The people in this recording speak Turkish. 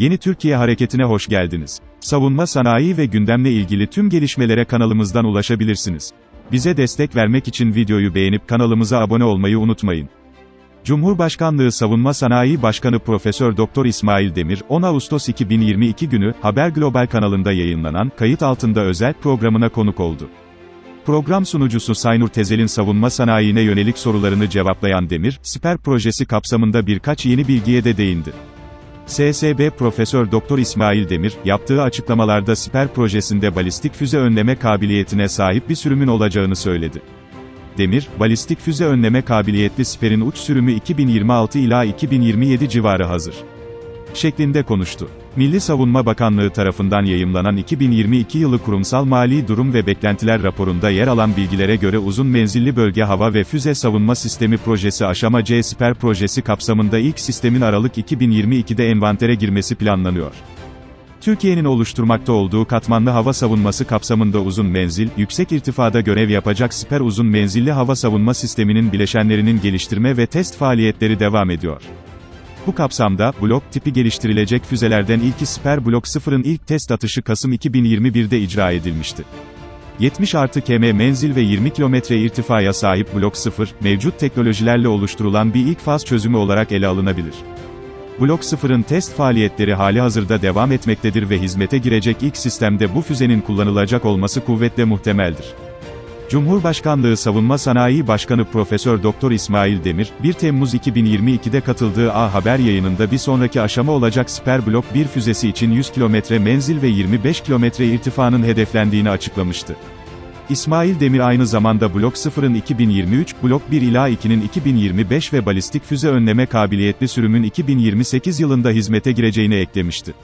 Yeni Türkiye Hareketi'ne hoş geldiniz. Savunma sanayi ve gündemle ilgili tüm gelişmelere kanalımızdan ulaşabilirsiniz. Bize destek vermek için videoyu beğenip kanalımıza abone olmayı unutmayın. Cumhurbaşkanlığı Savunma Sanayi Başkanı Profesör Doktor İsmail Demir, 10 Ağustos 2022 günü Haber Global kanalında yayınlanan Kayıt Altında özel programına konuk oldu. Program sunucusu Saynur Tezel'in savunma sanayine yönelik sorularını cevaplayan Demir, Siper projesi kapsamında birkaç yeni bilgiye de değindi. SSB Profesör Doktor İsmail Demir, yaptığı açıklamalarda Siper projesinde balistik füze önleme kabiliyetine sahip bir sürümün olacağını söyledi. Demir, balistik füze önleme kabiliyetli Siper'in uç sürümü 2026 ila 2027 civarı hazır. Şeklinde konuştu. Milli Savunma Bakanlığı tarafından yayımlanan 2022 yılı kurumsal mali durum ve beklentiler raporunda yer alan bilgilere göre uzun menzilli bölge hava ve füze savunma sistemi projesi aşama C Siper projesi kapsamında ilk sistemin Aralık 2022'de envantere girmesi planlanıyor. Türkiye'nin oluşturmakta olduğu katmanlı hava savunması kapsamında uzun menzil, yüksek irtifada görev yapacak siper uzun menzilli hava savunma sisteminin bileşenlerinin geliştirme ve test faaliyetleri devam ediyor. Bu kapsamda, blok tipi geliştirilecek füzelerden ilki Siper Blok 0'ın ilk test atışı Kasım 2021'de icra edilmişti. 70 artı km menzil ve 20 kilometre irtifaya sahip Blok 0, mevcut teknolojilerle oluşturulan bir ilk faz çözümü olarak ele alınabilir. Blok 0'ın test faaliyetleri hali hazırda devam etmektedir ve hizmete girecek ilk sistemde bu füzenin kullanılacak olması kuvvetle muhtemeldir. Cumhurbaşkanlığı Savunma Sanayi Başkanı Profesör Doktor İsmail Demir, 1 Temmuz 2022'de katıldığı A Haber yayınında bir sonraki aşama olacak Siper Blok 1 füzesi için 100 kilometre menzil ve 25 kilometre irtifanın hedeflendiğini açıklamıştı. İsmail Demir aynı zamanda Blok 0'ın 2023, Blok 1 ila 2'nin 2025 ve balistik füze önleme kabiliyetli sürümün 2028 yılında hizmete gireceğini eklemişti.